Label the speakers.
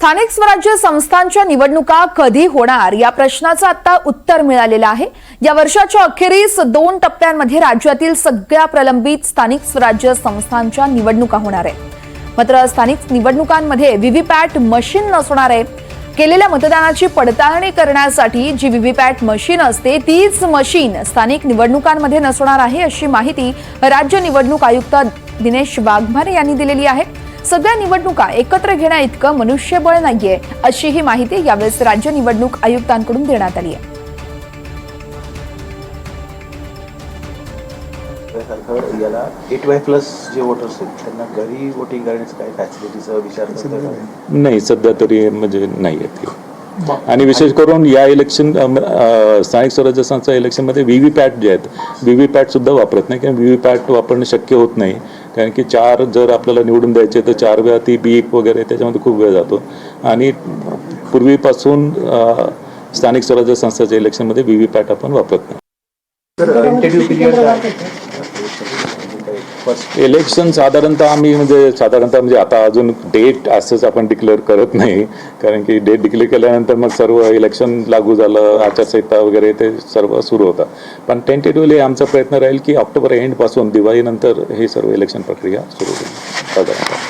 Speaker 1: स्थानिक स्वराज्य संस्थांच्या निवडणुका कधी होणार? या प्रश्नाचं आता उत्तर मिळालेलं आहे. या वर्षाच्या अखेरीस दोन टप्प्यांमध्ये राज्यातील सगळ्या प्रलंबित स्थानिक स्वराज्य संस्थांच्या निवडणुका होणार आहेत. मात्र स्थानिक निवडणुकांमध्ये व्हीव्हीपॅट मशीन नसणार आहे. केलेल्या मतदानाची पडताळणी करण्यासाठी जी व्हीव्हीपॅट मशीन असते तीच मशीन स्थानिक निवडणुकांमध्ये नसणार आहे अशी माहिती राज्य निवडणूक आयुक्त दिनेश वाघमारे यांनी दिलेली आहे. सगळ्या निवडणुका एकत्र घेण्या इतकं मनुष्यबळ नाहीये अशी ही माहिती यावेळेस राज्य निवडणूक आयुक्तांकडून देण्यात आली आहे
Speaker 2: याला एट वाय प्लस जे वोटर्स आहेत त्यांना घरी वोटिंग करण्याचं काय फॅसिलिटीचा विचार?
Speaker 3: नाही सध्या तरी म्हणजे नाही आहेत ते. आणि विशेष करून या इलेक्शन स्थानिक स्वराज्य संस्था इलेक्शनमध्ये व्ही व्ही पॅट जे आहेत व्ही व्ही पॅट सुद्धा वापरत नाही किंवा व्ही व्ही पॅट वापरणं शक्य होत नाही कारण की चार जर आपल्याला निवडून द्यायचे तर चार वेळा ती बीक वगैरे त्याच्यामध्ये खूप वेळ जातो. आणि पूर्वीपासून स्थानिक स्वराज्य संस्थाच्या इलेक्शनमध्ये व्ही व्ही पॅट आपण वापरत नाही.
Speaker 2: फर्स्ट
Speaker 3: इलेक्शन साधारणतः आम्ही म्हणजे साधारणतः म्हणजे आता अजून डेट असंच आपण डिक्लेअर करत नाही. कारण की डेट डिक्लेअर केल्यानंतर मग सर्व इलेक्शन लागू झालं आचारसंहिता वगैरे ते सर्व सुरू होतं. पण टेंटेटिव्हली आमचा प्रयत्न राहील की ऑक्टोबर एंडपासून दिवाळीनंतर हे सर्व इलेक्शन प्रक्रिया सुरू होईल. साधारणतः